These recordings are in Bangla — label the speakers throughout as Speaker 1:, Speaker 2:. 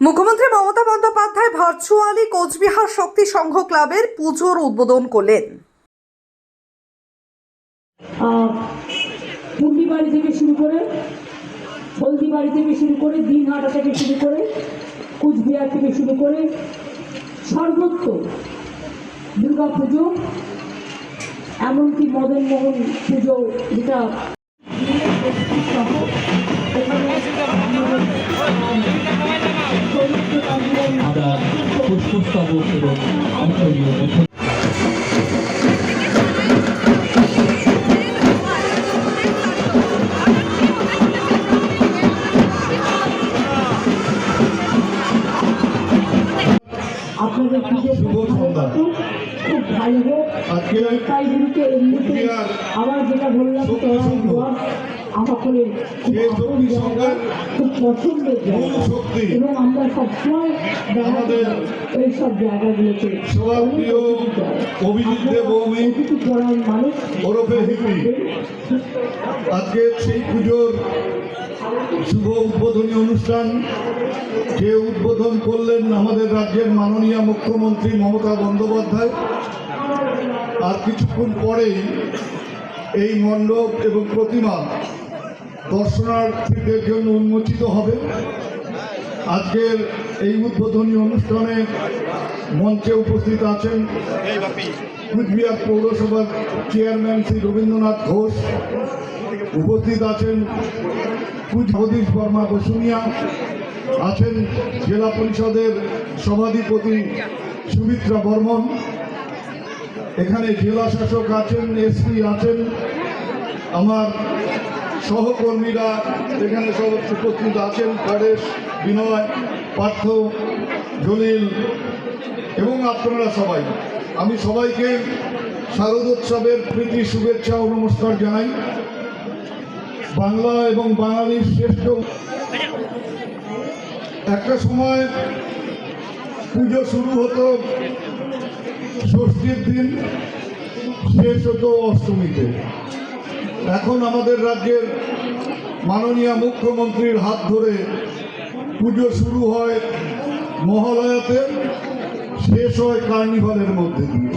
Speaker 1: মুখ্যমন্ত্রী মমতা বন্দ্যোপাধ্যায় ভার্চুয়ালি কোচবিহার শক্তি সংঘ ক্লাবের পুজোর উদ্বোধন করলেন।
Speaker 2: পুন্ডিবাড়ি থেকে শুরু করে হলদিবাড়ি থেকে শুরু করে দিনহাটা থেকে শুরু করে কুচবিহার থেকে শুরু করে সর্বত্র দুর্গা পুজো এমনকি মদন মোহন পুজো, যেটা
Speaker 3: এবং অঞ্চলীয়
Speaker 4: শুভ সন্ধ্যা।
Speaker 2: খুব ভালো হোক
Speaker 4: আজকে
Speaker 2: আবার যেটা বললাম খুব জায়গা,
Speaker 4: সংঘের
Speaker 2: পছন্দের জায়গা এবং আমরা সবসময়
Speaker 4: আমাদের
Speaker 2: যাই এইসব জায়গাগুলোতে
Speaker 4: সবার প্রিয় অভিজিৎ দেবভৌমি
Speaker 2: অতিথিপরায়ণ মানুষ।
Speaker 4: ওরফে হিপি। আজকে সেই পুজোর শুভ উদ্বোধনী অনুষ্ঠান। যে উদ্বোধন করলেন আমাদের রাজ্যের মাননীয় মুখ্যমন্ত্রী মমতা বন্দ্যোপাধ্যায়। আর কিছুক্ষণ পরেই এই মণ্ডপ এবং প্রতিমা দর্শনার্থীদের জন্য উন্মোচিত হবে। আজকের এই উদ্বোধনী অনুষ্ঠানে মঞ্চে উপস্থিত আছেন কুচবিহার পৌরসভার চেয়ারম্যান শ্রী রবীন্দ্রনাথ ঘোষ। উপস্থিত আছেন কুচ জগদীশ বর্মা বসুনিয়া। আছেন জেলা পরিষদের সভাধিপতি সুমিত্রা বর্মন। এখানে জেলা শাসক আছেন, এসপি আছেন। আমার সহকর্মীরা, এখানে সব উপস্থিত আছেন, পরেশ, বিনয়, পার্থ, জলিল, এবং আপনারা সবাই। আমি সবাইকে শারদোৎসবের প্রীতি, শুভেচ্ছা ও নমস্কার জানাই। বাংলা এবং বাঙালির শ্রেষ্ঠ একটা সময় পুজো শুরু হতো, ষষ্ঠীর দিন, শেষ হতো অষ্টমীতে। এখন আমাদের রাজ্যের মাননীয় মুখ্যমন্ত্রীর হাত ধরে পুজো শুরু হয় মহালয়াতে, শেষ হয় কার্নিভালের মধ্যে দিয়ে।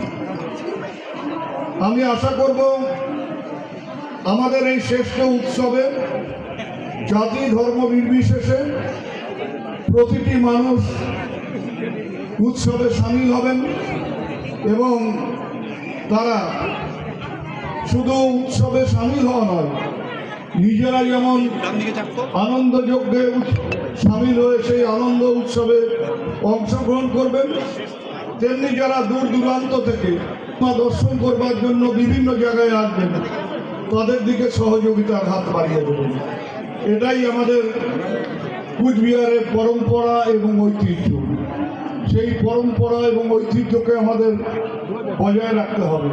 Speaker 4: আমি আশা করব আমাদের এই শ্রেষ্ঠ উৎসবে জাতি ধর্ম নির্বিশেষে প্রতিটি মানুষ উৎসবে সামিল হবেন এবং তারা শুধু উৎসবে সামিল হওয়া নয় নিজেরা যেমন আনন্দ যজ্ঞে সামিল হয়ে সেই আনন্দ উৎসবে অংশগ্রহণ করবেন। তেমনি যারা দূর দূরান্ত থেকে দর্শন করবার জন্য বিভিন্ন জায়গায় আসবেন তাদের দিকে সহযোগিতার হাত বাড়িয়ে দেবেন এটাই আমাদের কুচবিহারের পরম্পরা এবং ঐতিহ্য। সেই পরম্পরা এবং ঐতিহ্যকে আমাদের বজায় রাখতে হবে।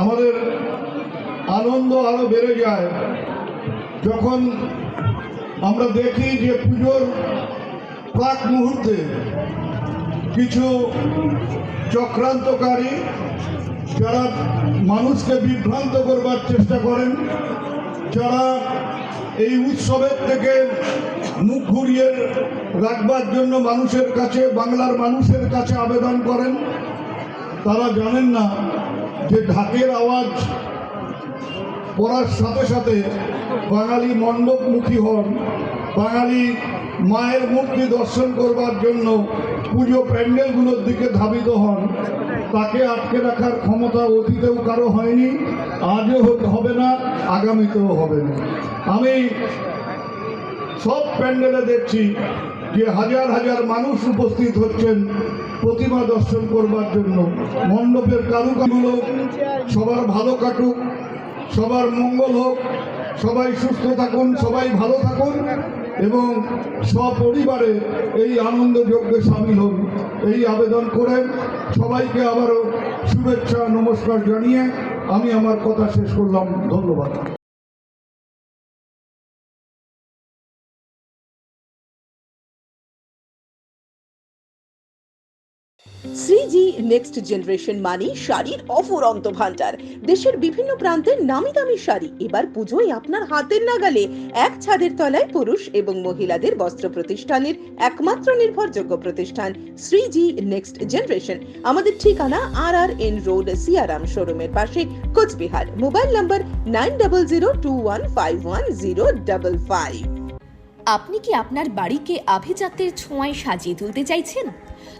Speaker 4: আমাদের আনন্দ আরও বেড়ে যায়। যখন আমরা দেখি যে পুজোর প্রাক মুহূর্তে কিছু চক্রান্তকারী যারা মানুষকে বিভ্রান্ত করবার চেষ্টা করেন, যারা এই উৎসবের থেকে মুখ ঘুরিয়ে রাখবার জন্য মানুষের কাছে, বাংলার মানুষের কাছে আবেদন করেন, তারা জানেন না যে ঢাকের আওয়াজ পড়ার সাথে সাথে বাঙালি মণ্ডপমুখী হন, বাঙালি মায়ের মূর্তি দর্শন করবার জন্য পুজো প্যান্ডেলগুলোর দিকে ধাবিত হন, তাকে আটকে রাখার ক্ষমতা অতীতেও কারও হয়নি, আজও হতে হবে না, আগামীতেও হবে না। আমি সব প্যান্ডেলে দেখছি যে হাজার হাজার মানুষ উপস্থিত হচ্ছেন প্রতিমা দর্শন করবার জন্য। মণ্ডপের কারুকাগুলো সবার ভালো কাটুক, সবার মঙ্গল হোক, সবাই সুস্থ থাকুন, সবাই ভালো থাকুন এবং সপরিবারে এই আনন্দ যজ্ঞে সামিল হন এই আবেদন করে সবাইকে আবারও শুভেচ্ছা, নমস্কার জানিয়ে আমি আমার কথা শেষ করলাম। ধন্যবাদ।
Speaker 5: শ্রীজি নেক্সট জেনারেশন মানি শাড়ির অফুরন্ত ভান্ডার দেশের বিভিন্ন প্রান্তের নামি দামি শাড়ি। এবার পুজোয় আপনার হাতের নাগালে এক ছাদের তলায় পুরুষ এবং মহিলাদের বস্ত্র প্রতিষ্ঠানের একমাত্র নির্ভরযোগ্য প্রতিষ্ঠান শ্রীজি নেক্সট জেনারেশন আমাদের ঠিকানা আর আর এন রোড সিয়ারাম শোরুমের পাশে, Coochbehar. Mobile number nine double zero two one five one zero double five.
Speaker 6: আপনি কি আপনার বাড়িকে আভিজাত্যের ছোঁয়ায় সাজিয়ে তুলতে চাইছেন?